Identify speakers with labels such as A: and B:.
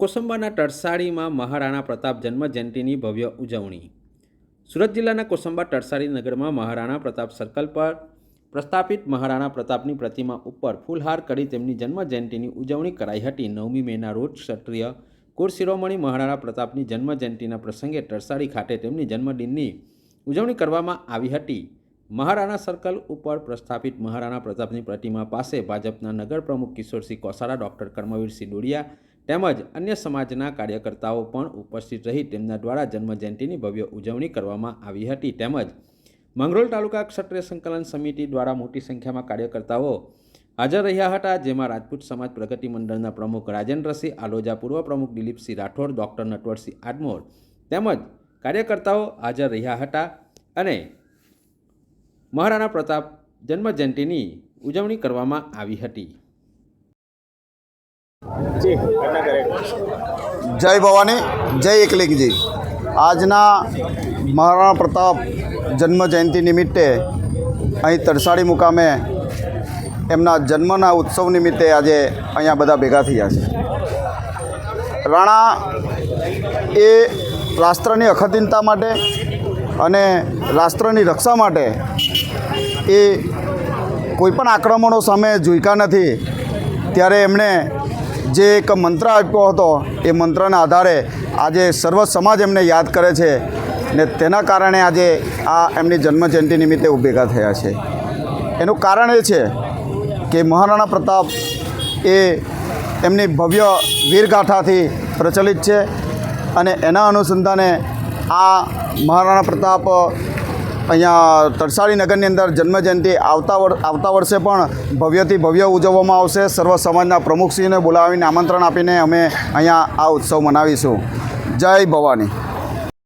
A: કોસંબાના ટરસાળીમાં મહારાણા પ્રતાપ જન્મ જયંતિની ભવ્ય ઉજવણી. સુરત જિલ્લાના કોસંબા ટરસાળી નગરમાં મહારાણા પ્રતાપ સર્કલ પર પ્રસ્થાપિત મહારાણા પ્રતાપની પ્રતિમા ઉપર ફૂલહાર કરી તેમની જન્મ જયંતિની ઉજવણી કરાઈ હતી. નવમી મેના રોજ ક્ષત્રિય કુળ શિરોમણી મહારાણા પ્રતાપની જન્મ જયંતિના પ્રસંગે ટરસાળી ખાતે તેમની જન્મદિનની ઉજવણી કરવામાં આવી હતી. મહારાણા સર્કલ ઉપર પ્રસ્થાપિત મહારાણા પ્રતાપની પ્રતિમા પાસે ભાજપના નગર પ્રમુખ કિશોરસિંહ કોસારા, ડૉક્ટર કર્મવીરસિંહ ડોડિયા તેમજ અન્ય સમાજના કાર્યકર્તાઓ પણ ઉપસ્થિત રહી તેમના દ્વારા જન્મજયંતિની ભવ્ય ઉજવણી કરવામાં આવી હતી. તેમજ મંગરોળ તાલુકા ક્ષત્રિય સંકલન સમિતિ દ્વારા મોટી સંખ્યામાં કાર્યકર્તાઓ હાજર રહ્યા હતા, જેમાં રાજપૂત સમાજ પ્રગતિ મંડળના પ્રમુખ રાજેન્દ્રસિંહ આલોજા, પૂર્વ પ્રમુખ દિલીપસિંહ રાઠોડ, ડૉક્ટર નટવરસિંહ આડમોર તેમજ કાર્યકર્તાઓ હાજર રહ્યા હતા અને મહારાણા પ્રતાપ જન્મજયંતિની ઉજવણી કરવામાં આવી હતી.
B: જય ભવાની, જય એકલિંગજી. આજના મહારાણા પ્રતાપ જન્મ જયંતિ નિમિત્તે અહીં તરસાડી મુકામે એમના જન્મના ઉત્સવ નિમિત્તે આજે અહીંયા બધા ભેગા થયા છે. રાણા એ રાષ્ટ્રની અખંડિતતા માટે અને રાષ્ટ્રની રક્ષા માટે એ કોઈપણ આક્રમણો સામે ઝૂક્યા નથી. ત્યારે એમણે જે એક મંત્ર આપ્યો હતો, એ મંત્રના આધારે આજે સર્વ સમાજ એમને યાદ કરે છે ને તેના કારણે આજે આ એમની જન્મજયંતિ નિમિત્તે ઉભેગા થયા છે. એનું કારણ એ છે કે મહારાણા પ્રતાપ એ એમની ભવ્ય વીરગાથાથી પ્રચલિત છે અને એના અનુસંધાને આ મહારાણા પ્રતાપ અહીંયા તરસાળી નગરની અંદર જન્મજયંતિ આવતા વર્ષ આવતા વર્ષે પણ ભવ્યથી ભવ્ય ઉજવવામાં આવશે. સર્વ સમાજના પ્રમુખશ્રીને બોલાવીને આમંત્રણ આપીને અમે અહીંયા આ ઉત્સવ મનાવીશું. જય ભવાની.